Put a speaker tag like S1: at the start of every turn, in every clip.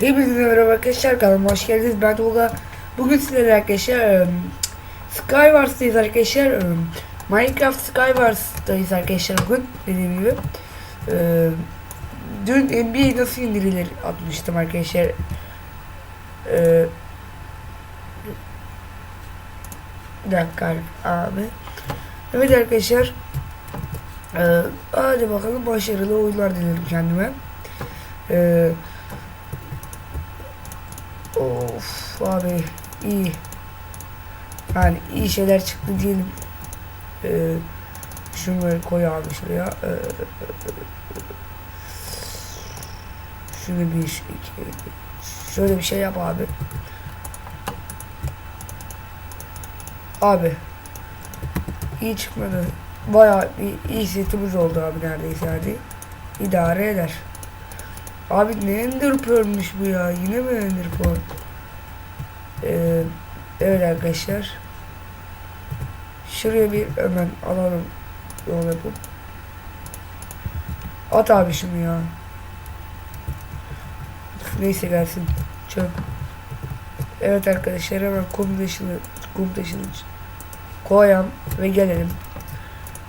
S1: Hepinize merhaba arkadaşlar kanalıma hoş geldiniz. Ben Tolga. Bugün sizlerle arkadaşlar um, Skywars'tayız arkadaşlar um, Minecraft Skywars'tayız arkadaşlar bugün dediğim gibi. Ee, Dün NBA nasıl indirilir atmıştım arkadaşlar. Ee, Bir dakika abi. Evet arkadaşlar. Ee, Hadi bakalım başarılı oyunlar dilerim kendime. Ee, Of abi iyi. Yani iyi şeyler çıktı diyelim. Ee, şunları koy abi şuraya. Ee, şunu bir iki, şöyle bir şey yap abi. Abi iyi çıkmadı. Bayağı bir iyi setimiz oldu abi neredeyse hadi. İdare eder. Abi ne Ender bu ya? Yine mi Ender? Ee, evet arkadaşlar. Şuraya bir hemen alalım. Yol yapıp. At abi şunu ya. Neyse gelsin. Çöp. Evet arkadaşlar hemen kum taşını, kum taşını koyalım ve gelelim.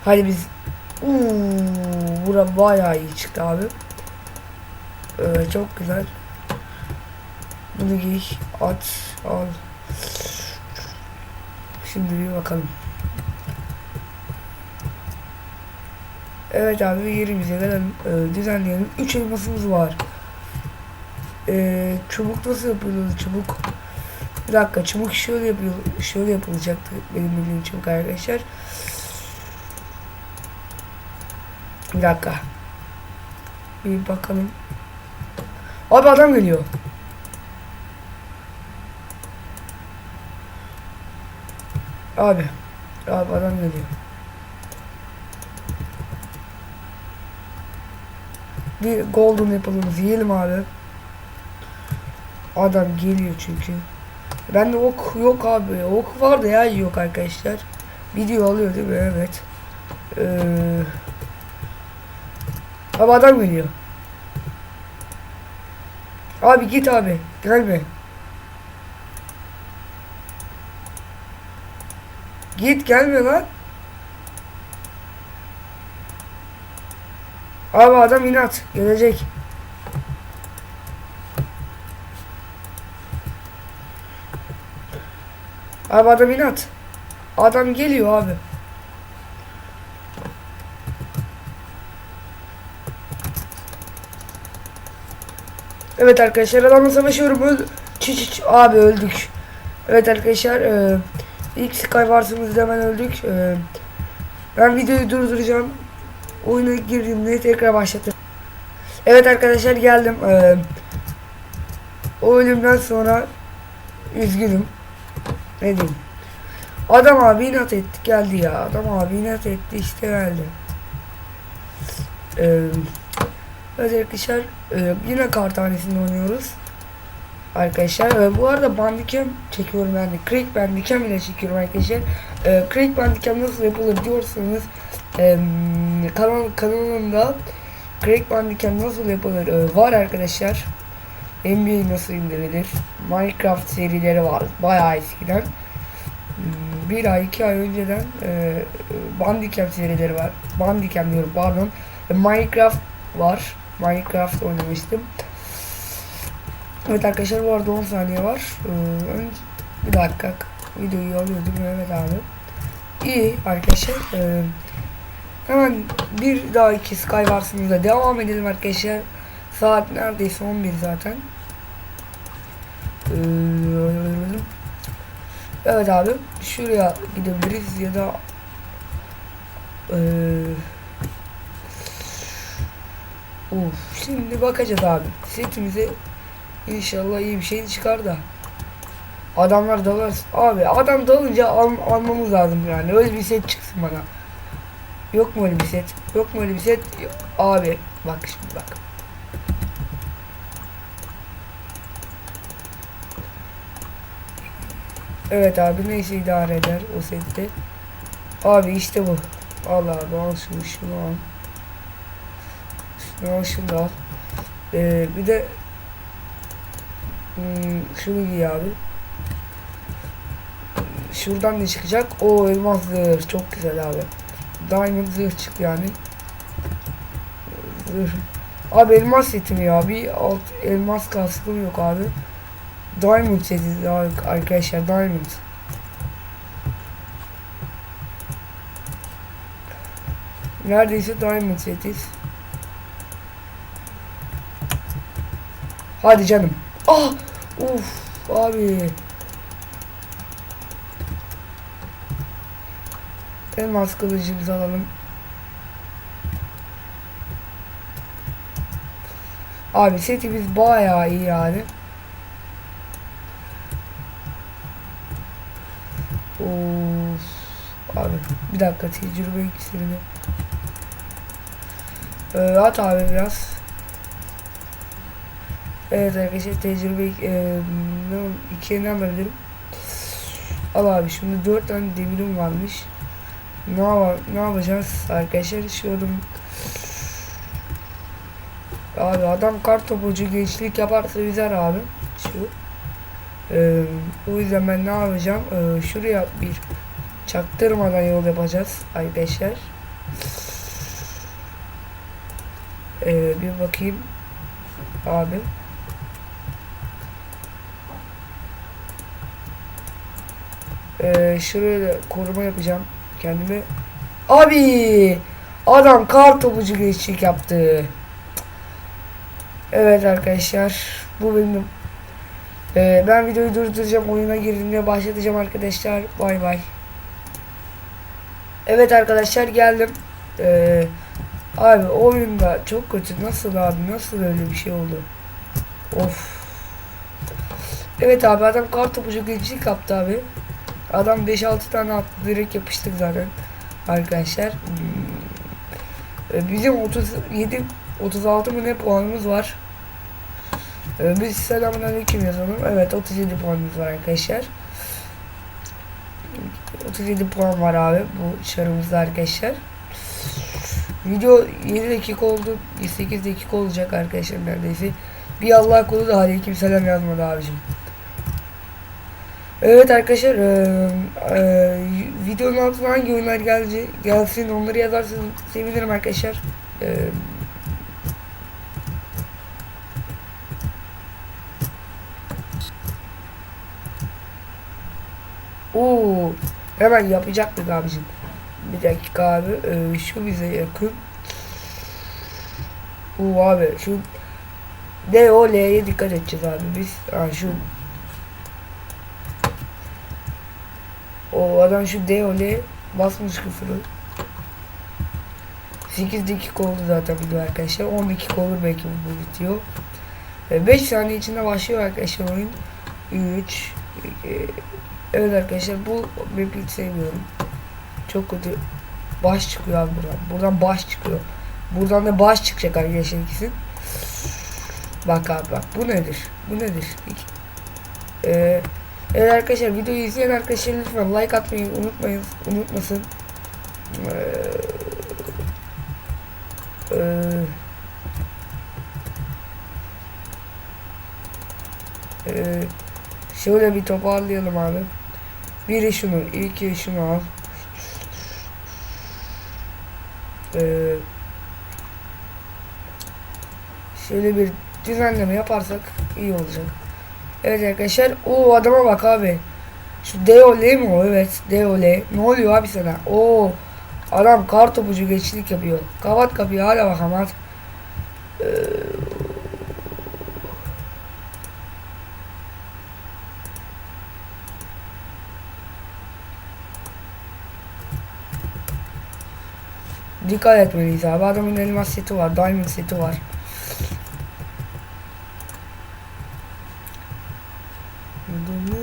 S1: Hadi biz Uuu, bura bayağı iyi çıktı abi. Ee, çok güzel. Bunu giy, at, al. Şimdi bir bakalım. Evet abi yerimize gelelim. Ee, düzenleyelim. 3 elmasımız var. Ee, çubuk nasıl yapılıyor çubuk? Bir dakika çubuk şöyle yapıyor, şöyle yapılacaktı benim bildiğim çubuk arkadaşlar. Bir dakika. Bir bakalım. Abi adam geliyor. Abi. Abi adam geliyor. Bir golden apple'ımızı yiyelim abi. Adam geliyor çünkü. Bende ok yok abi. Ok var da ya yok arkadaşlar. Video alıyor değil mi? Evet. Ee, abi adam geliyor. Abi git abi. Gelme. Git gelme lan. Abi adam inat. Gelecek. Abi adam inat. Adam geliyor abi. Evet arkadaşlar adamla savaşıyorum. Öl Çi. Abi öldük. Evet arkadaşlar e, ilk Skywars'ımızda hemen öldük. E, ben videoyu durduracağım. Oyuna girdiğimde tekrar başlatırım. Evet arkadaşlar geldim. E, o ölümden sonra üzgünüm. Ne diyeyim. Adam abi inat etti geldi ya. Adam abi inat etti işte geldi. Eee Evet arkadaşlar e, yine kar tanesinde oynuyoruz. Arkadaşlar e, bu arada Bandicam çekiyorum ben de. Crack Bandicam ile çekiyorum arkadaşlar. E, Crack Bandicam nasıl yapılır diyorsanız e, kanal kanalımda Crack Bandicam nasıl yapılır var arkadaşlar. NBA nasıl indirilir? Minecraft serileri var bayağı eskiden. Hmm, Bir ay iki ay önceden e, Bandicam serileri var. Bandicam diyorum pardon. Minecraft var. Minecraft oynamıştım. Evet arkadaşlar bu arada 10 saniye var. Ee, bir dakika videoyu alıyordum evet abi. İyi arkadaşlar. Ee, hemen bir daha iki Skywars'ımıza devam edelim arkadaşlar. Saat neredeyse 11 zaten. Ee, evet abi şuraya gidebiliriz ya da eee Uf, şimdi bakacağız abi. Setimize inşallah iyi bir şey çıkar da. Adamlar dalar. Abi adam dalınca al, almamız lazım yani. Öyle bir set çıksın bana. Yok mu öyle bir set? Yok mu öyle bir set? Yok. Abi bak şimdi bak. Evet abi neyse idare eder o sette. Abi işte bu. Allah abi al şunu şunu al. Şunu da al. Ee, bir de Hmm, şunu giy abi. Şuradan ne çıkacak? O elmas zırh. Çok güzel abi. Diamond zırh çıktı yani. Zırh. Abi elmas setim ya. Bir alt elmas kaskım yok abi. Diamond seti arkadaşlar. Diamond. Neredeyse Diamond setiz. Hadi canım. Ah! Uf abi. Elmas kılıcımızı alalım. Abi setimiz bayağı iyi yani. Of. Abi bir dakika tecrübe iksirini. Ee, at abi biraz. Evet arkadaşlar tecrübe e, ikiye ne alabilirim? Al abi şimdi dört tane demirim varmış. Ne, yap ne yapacağız arkadaşlar? Şuyorum. Abi adam kart topucu gençlik yaparsa güzel abi. Şu. Ee, o yüzden ben ne yapacağım? Ee, şuraya bir çaktırmadan yol yapacağız arkadaşlar. Ee, bir bakayım. Abi. Ee, şuraya koruma yapacağım kendime. Abi! Adam kar topucu geçik yaptı. Evet arkadaşlar. Bu benim. Ee, ben videoyu durduracağım. Oyuna girdiğimde başlatacağım arkadaşlar. Bay bay. Evet arkadaşlar geldim. Ee, abi oyunda çok kötü. Nasıl abi? Nasıl öyle bir şey oldu? Of. Evet abi adam kar topucu geçik yaptı abi. Adam 5-6 tane attı direkt yapıştık zaten arkadaşlar. Hmm. Ee, Bizim 37 36 mı ne puanımız var. Ee, Biz selamünaleyküm yazalım. Evet 37 puanımız var arkadaşlar. 37 puan var abi bu çarımızda arkadaşlar. Video 7 dakika oldu. 8 dakika olacak arkadaşlar neredeyse. Bir Allah kulu da aleyküm selam yazmadı abicim. Evet arkadaşlar eee, eee, videonun altına hangi oyunlar geldi, gelsin onları yazarsanız sevinirim arkadaşlar. Eee, Oo, hemen yapacaktık abicim. Bir dakika abi eee, şu bize yakın. Oo abi şu D O L'ye dikkat edeceğiz abi biz. Ha, şu O adam şu D o L basmış küfürü. 8 dakika oldu zaten video arkadaşlar. 10 dakika olur belki bu video. 5 saniye içinde başlıyor arkadaşlar oyun. 3 2, Evet arkadaşlar bu map'i hiç sevmiyorum. Çok kötü. Baş çıkıyor abi buradan. Buradan baş çıkıyor. Buradan da baş çıkacak arkadaşlar ikisi. Bak abi bak bu nedir? Bu nedir? Ee, Evet arkadaşlar videoyu izleyen arkadaşlar lütfen like atmayı unutmayın unutmasın. Ee, e, e, şöyle bir toparlayalım abi. Biri şunu, iki şunu al. Ee, şöyle bir düzenleme yaparsak iyi olacak. Evet arkadaşlar. o adama bak abi. Şu Deole mi o? Evet. Deole. Ne oluyor abi sana? Oo. Adam kar topucu geçlik yapıyor. Kapat kapıyı hala bakalım hadi. Ee... Dikkat etmeliyiz abi. Adamın elmas seti var. Diamond seti var. Adamı.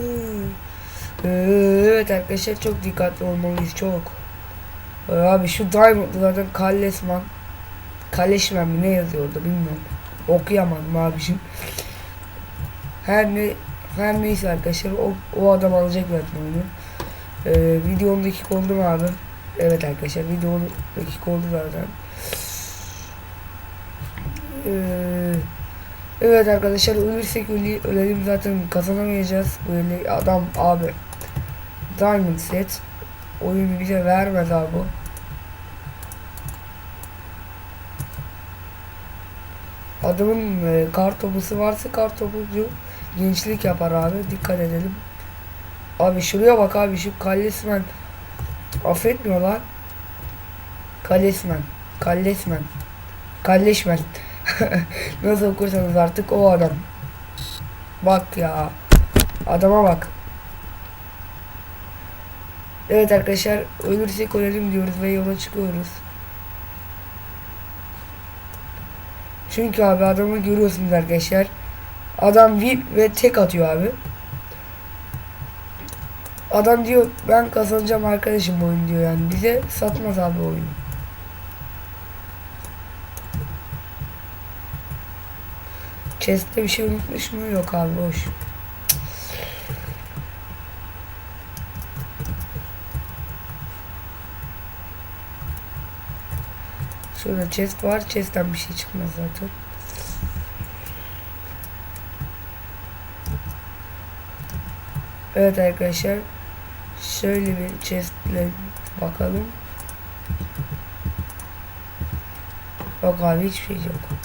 S1: Ee, Evet arkadaşlar çok dikkatli olmalıyız çok. Ee, Abi şu Diamond'lardan Kallesman Kaleşmen mi ne yazıyordu bilmiyorum. Okuyamadım abicim. Her ne her neyse arkadaşlar o, o adam alacak zaten oyunu. Ee, videonun dakika oldu abi? Evet arkadaşlar videonun dakika oldu zaten. Ee, Evet arkadaşlar ölürsek öle, ölelim zaten kazanamayacağız. Böyle adam abi. Diamond set. Oyunu bize vermez abi. Adamın e, kar topusu varsa kar topucu gençlik yapar abi. Dikkat edelim. Abi şuraya bak abi şu Kallesmen affetmiyor lan. Kallesmen. Kallesmen. Kalleşmen. Nasıl okursanız artık o adam. Bak ya. Adama bak. Evet arkadaşlar ölürsek ölelim diyoruz ve yola çıkıyoruz. Çünkü abi adamı görüyorsunuz arkadaşlar. Adam VIP ve tek atıyor abi. Adam diyor ben kazanacağım arkadaşım oyun diyor yani. Bize satmaz abi oyunu. Chest'te bir şey unutmuş mu? Yok abi boş. Şurada chest var. Chest'ten bir şey çıkmaz zaten. Evet arkadaşlar. Şöyle bir chestle bakalım. Yok abi hiçbir şey yok.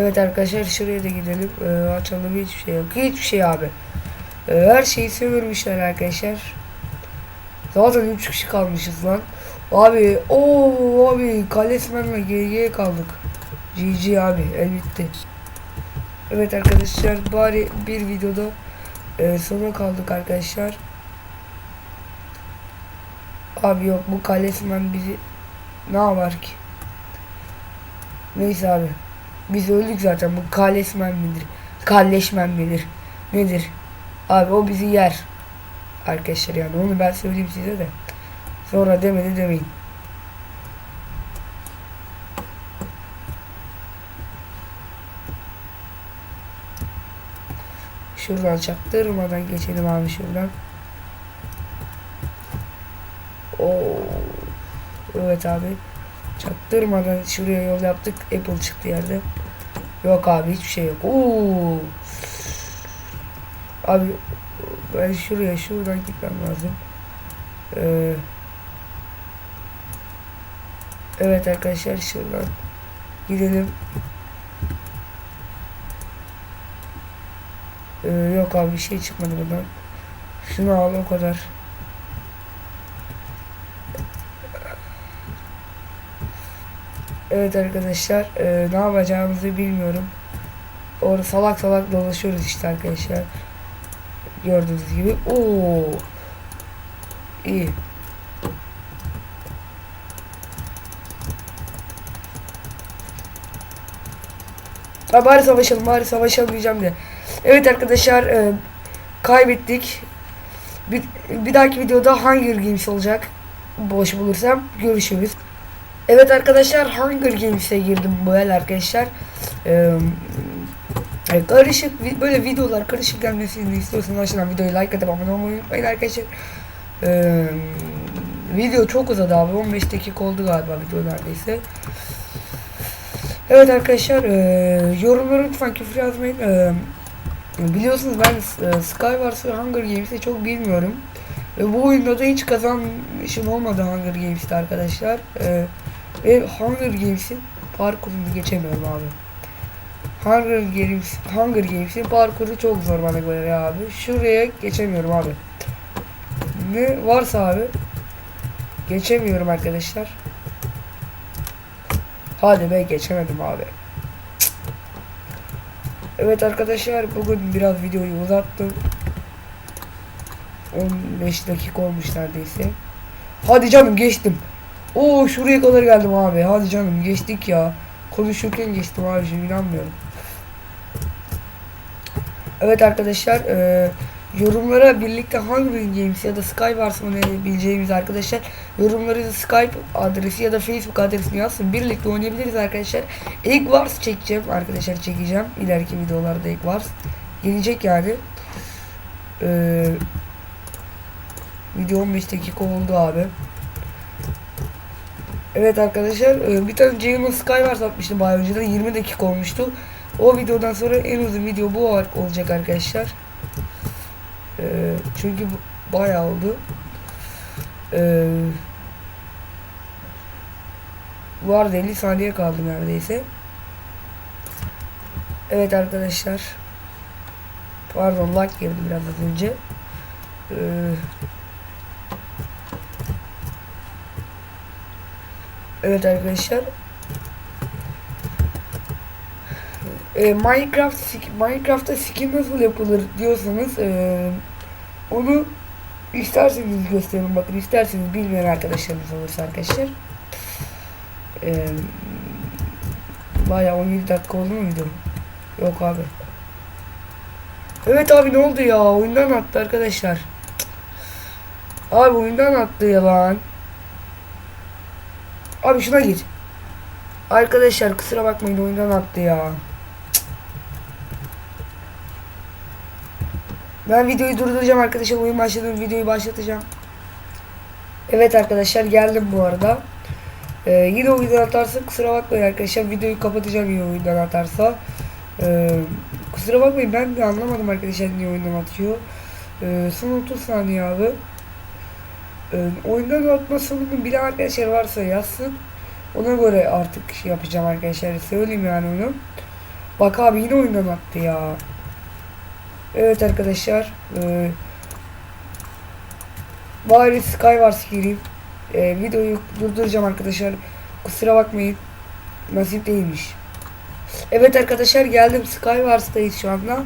S1: Evet arkadaşlar şuraya da gidelim. Ee, açalım hiçbir şey yok. Hiçbir şey abi. Ee, her şeyi sömürmüşler arkadaşlar. Zaten 3 kişi kalmışız lan. Abi o abi Kalesmen'le GG kaldık. GG abi el. Evet arkadaşlar bari bir videoda e, sona kaldık arkadaşlar. Abi yok bu Kalesmen bizi ne yapar ki? Neyse abi. Biz öldük zaten. Bu kalesmen midir? Kalleşmen midir? Nedir? Abi o bizi yer. Arkadaşlar yani onu ben söyleyeyim size de. Sonra demedi demeyin. Şuradan çaktırmadan geçelim abi şuradan. Oo. Evet abi. Çaktırmadan şuraya yol yaptık. Apple çıktı yerde. Yok abi hiçbir şey yok. Oo. Abi ben şuraya şuradan gitmem lazım. Ee, evet arkadaşlar şuradan gidelim. Ee, yok abi bir şey çıkmadı buradan. Şunu al o kadar. Evet arkadaşlar e, ne yapacağımızı bilmiyorum. Orada salak salak dolaşıyoruz işte arkadaşlar. Gördüğünüz gibi. Oo. İyi. Ha, bari savaşalım bari savaşalım diyeceğim de. Evet arkadaşlar e, kaybettik. Bir, bir dahaki videoda Hunger Games olacak. Boş bulursam görüşürüz. Evet arkadaşlar Hunger Games'e girdim bu el arkadaşlar. Ee, karışık böyle videolar karışık gelmesini istiyorsanız aşağıdan videoyu like atıp abone olmayı unutmayın arkadaşlar. Ee, video çok uzadı abi 15 dakika oldu galiba video neredeyse. Evet arkadaşlar e, yorumlara lütfen küfür yazmayın. E, biliyorsunuz ben e, Skywars ve Hunger Games'i çok bilmiyorum. Ve bu oyunda da hiç kazanmışım olmadı Hunger Games'te arkadaşlar. E, ve Hunger Games'in parkurunu geçemiyorum abi. Hunger Games Hunger Games'in parkuru çok zor bana göre abi. Şuraya geçemiyorum abi. Ne varsa abi geçemiyorum arkadaşlar. Hadi be geçemedim abi. Evet arkadaşlar bugün biraz videoyu uzattım. 15 dakika olmuş neredeyse. Hadi canım geçtim. Oo şuraya kadar geldim abi. Hadi canım geçtik ya. Konuşurken geçtim abi şimdi inanmıyorum. Evet arkadaşlar e, yorumlara birlikte hangi Games ya da Skype oynayabileceğimiz arkadaşlar yorumları Skype adresi ya da Facebook adresini yazsın. Birlikte oynayabiliriz arkadaşlar. Egg Wars çekeceğim arkadaşlar çekeceğim. İleriki videolarda Egg Wars gelecek yani. Ee, video 15 dakika oldu abi. Evet arkadaşlar e, bir tane Ceyhun'un Skywars atmıştım daha önceden 20 dakika olmuştu. O videodan sonra en uzun video bu ol- olacak arkadaşlar. Ee, çünkü bayağı oldu. Ee, bu arada 50 saniye kaldı neredeyse. Evet arkadaşlar. Pardon lag girdi biraz az önce. Ee, evet arkadaşlar. Ee, Minecraft Minecraft'ta skin nasıl yapılır diyorsanız ee, onu isterseniz gösterin bakın isterseniz bilmeyen arkadaşlarımız olursa arkadaşlar. Ee, bayağı 17 dakika oldu mu? Yok abi. Evet abi ne oldu ya? Oyundan attı arkadaşlar. Abi oyundan attı ya lan. Abi şuna gir. Arkadaşlar kusura bakmayın oyundan attı ya. Ben videoyu durduracağım arkadaşlar. Oyun başladım. Videoyu başlatacağım. Evet arkadaşlar geldim bu arada. Ee, yine oyundan atarsa kusura bakmayın arkadaşlar. Videoyu kapatacağım yine oyundan atarsa. Ee, kusura bakmayın ben de anlamadım arkadaşlar niye oyundan atıyor. Ee, son 30 saniye abi. Ee, oyundan atma sonunu bilen arkadaşlar varsa yazsın. Ona göre artık şey yapacağım arkadaşlar. Söyleyeyim yani onu. Bak abi yine oyundan attı ya. Evet arkadaşlar. E, bari Skywars gireyim. E, videoyu durduracağım arkadaşlar. Kusura bakmayın. Nasip değilmiş. Evet arkadaşlar geldim Skywars'tayız şu anda.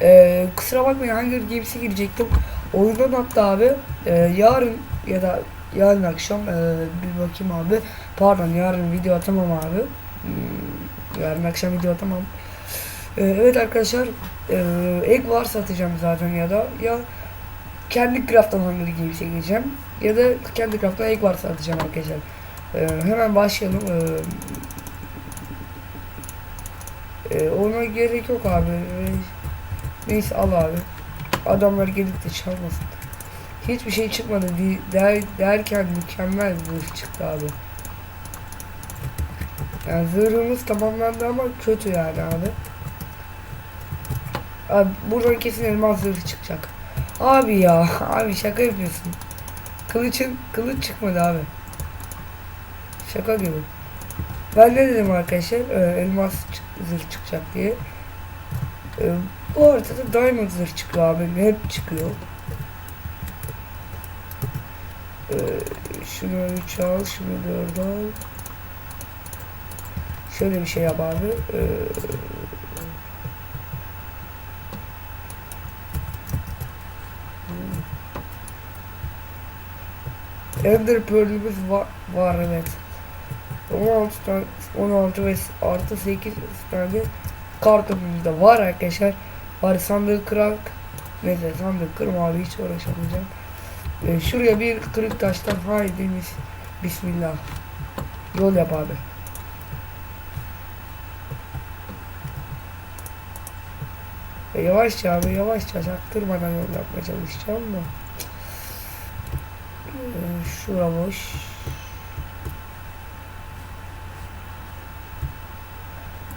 S1: Ee, kusura bakmayın Hunger Games'e girecektim. Oyundan attı abi. Ee, yarın ya da yarın akşam ee, bir bakayım abi. Pardon yarın video atamam abi. Hmm, yarın akşam video atamam. Ee, evet arkadaşlar ee, egg varsa atacağım zaten ya da ya kendi craft'tan Hunger Games'e gireceğim ya da kendi craft'tan egg varsa atacağım arkadaşlar. Ee, hemen başlayalım. Ee, ee, ona gerek yok abi. Ee, Neyse al abi. Adamlar gelip de çalmasın. Hiçbir şey çıkmadı der, derken mükemmel bir zırh çıktı abi. Yani zırhımız tamamlandı ama kötü yani abi. Abi buradan kesin elmas zırh çıkacak. Abi ya abi şaka yapıyorsun. Kılıçın kılıç çıkmadı abi. Şaka gibi. Ben ne dedim arkadaşlar? Ee, elmas zırh çıkacak diye. Ee, bu haritada diamond zırh çıkıyor abi. Hep çıkıyor. Ee, şunu 3 al, şunu 4 al. Şöyle bir şey yap abi. Ee, Ender Pearl'ümüz var, var evet. 16 tane 16 ve artı 8 tane kartımız da var arkadaşlar. Bari sandığı kırak. Neyse sandığı kırma abi hiç uğraşamayacağım. Ee, şuraya bir kırık taştan haydi mis, bismillah. Yol yap abi. E, yavaşça abi yavaşça çaktırmadan yol yapmaya çalışacağım da. Ee, şura boş.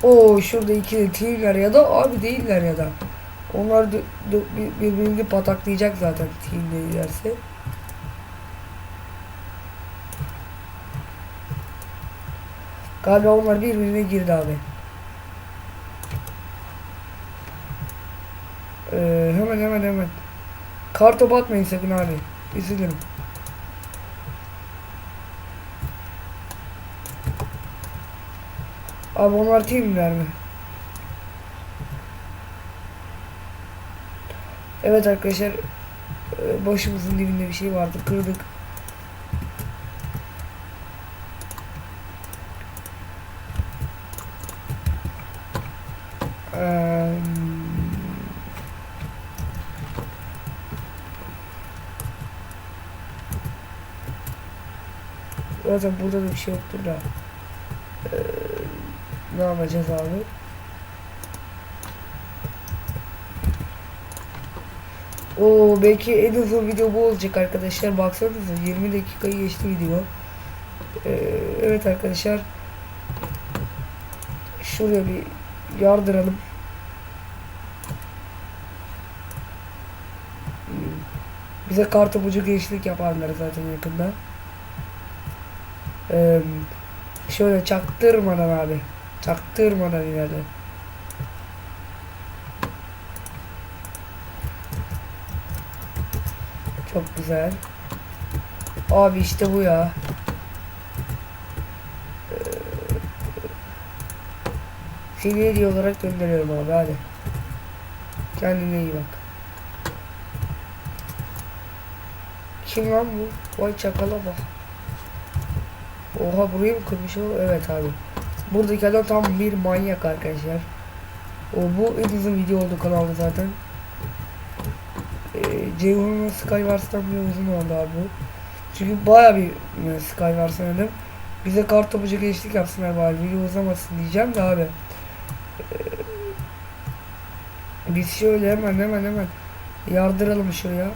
S1: Oo şurada iki de teamler ya da abi değiller ya da. Onlar birbirini pataklayacak zaten team değillerse. Galiba onlar birbirine girdi abi. Ee, hemen hemen hemen. Kartopu atmayın sakın abi. Üzülürüm. Abi onlar teamler mi? Evet arkadaşlar e, başımızın dibinde bir şey vardı kırdık. Eee, Zaten burada da bir şey yoktur da. Eee, ne yapacağız abi? O belki en uzun video bu olacak arkadaşlar. Baksanıza 20 dakikayı geçti video. Ee, evet arkadaşlar. Şuraya bir yardıralım. Bize kartopucu gençlik yaparlar zaten yakında. Ee, şöyle çaktırmadan abi. Çaktırmadan ilerle. Çok güzel. Abi işte bu ya. Seni hediye olarak gönderiyorum abi hadi. Kendine iyi bak. Kim lan bu? Vay çakala bak. Oha burayı mı kırmış o? Evet abi. Buradaki adam tam bir manyak arkadaşlar. O bu en uzun video oldu kanalda zaten. Ceyhun'un Skywars'tan bir uzun oldu abi bu. Çünkü baya bir e, Skywars oynadım. Bize kart topucu geçtik yapsınlar bari video uzamasın diyeceğim de abi. Ee, biz şöyle hemen hemen hemen yardıralım şuraya.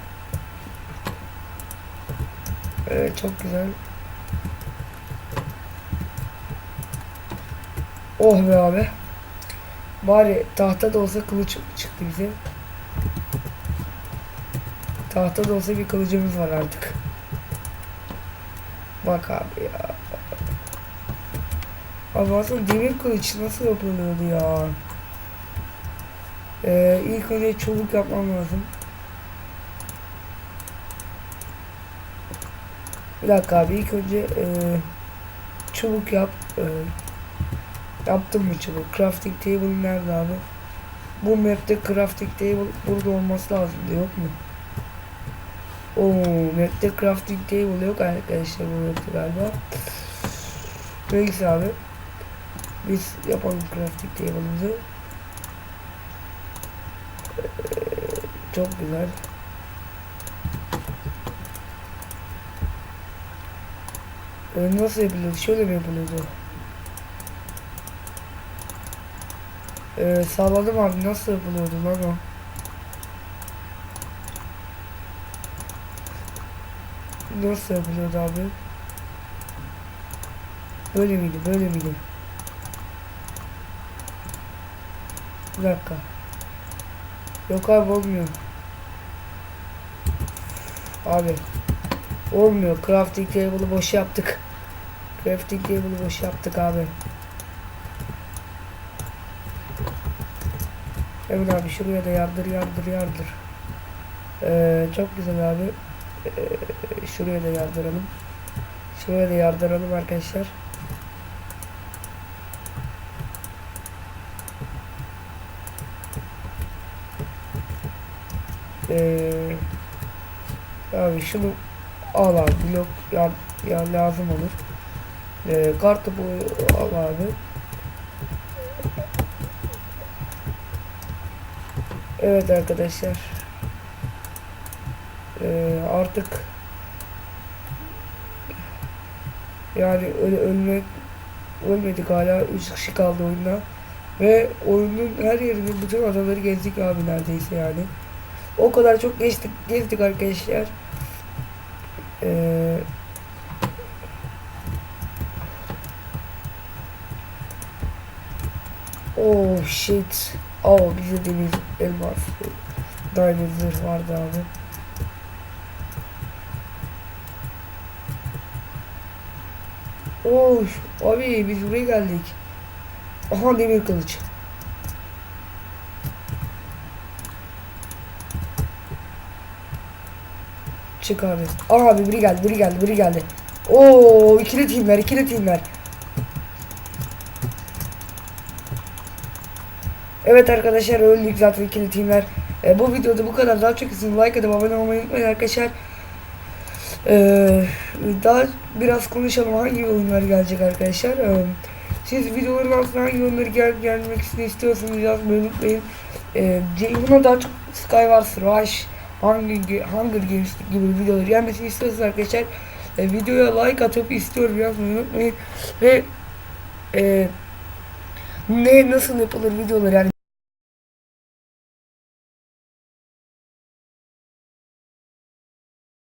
S1: Evet çok güzel. Oh be abi. Bari tahta da olsa kılıç çıktı bize. Tahta da olsa bir kılıcımız var artık. Bak abi ya. Abi aslında demir kılıç nasıl yapılıyordu ya? Ee, ilk önce çubuk yapmam lazım. Bir dakika abi ilk önce e, çubuk yap. E, yaptım mı çubuk? Crafting table nerede abi? Bu map'te crafting table burada olması lazım yok mu? Oo, map'te crafting table yok arkadaşlar bu map'te galiba. Neyse abi. Biz yapalım crafting table'ımızı. Ee, çok güzel. Ee, nasıl yapılıyordu? Şöyle mi yapılıyordu? Ee, sağladım abi nasıl yapılıyordu lan o? Nasıl yapılıyordu abi? Böyle miydi? Böyle miydi? Bir dakika. Yok abi olmuyor. Abi. Olmuyor. Crafting table'ı boş yaptık. Crafting table'ı boş yaptık abi. Evet abi şuraya da yardır yardır yardır. Ee, çok güzel abi. Ee, şuraya da yardıralım. Şuraya da yardıralım arkadaşlar. Ee, abi şunu al abi blok ya, ya lazım olur. Ee, kartı bu al abi. Evet arkadaşlar. Ee, artık yani öyle ölmek ölmedik hala. 3 kişi kaldı oyunda. Ve oyunun her yerini bütün adaları gezdik abi neredeyse yani. O kadar çok geçtik gezdik arkadaşlar. Ee, oh shit. Oh bize demir elmas diamond vardı abi Oy abi biz buraya geldik. Aha demir kılıç. Çık abi. Abi biri geldi biri geldi biri geldi. Oo ikili timler ikili timler. Evet arkadaşlar öldük zaten ikili timler. E, bu videoda bu kadar. Daha çok isim like atıp abone olmayı unutmayın arkadaşlar. Ee, daha biraz konuşalım hangi oyunlar gelecek arkadaşlar. Ee, siz videoların altına hangi oyunları gel gelmesini istiyorsanız yazmayı unutmayın. Ee, Ceyhun'a daha çok Skywars Rush, Hunger, Hunger Games gibi videoları gelmesini istiyorsanız arkadaşlar e, videoya like atıp istiyorum yazmayı unutmayın. Ve e, ne nasıl yapılır videoları yani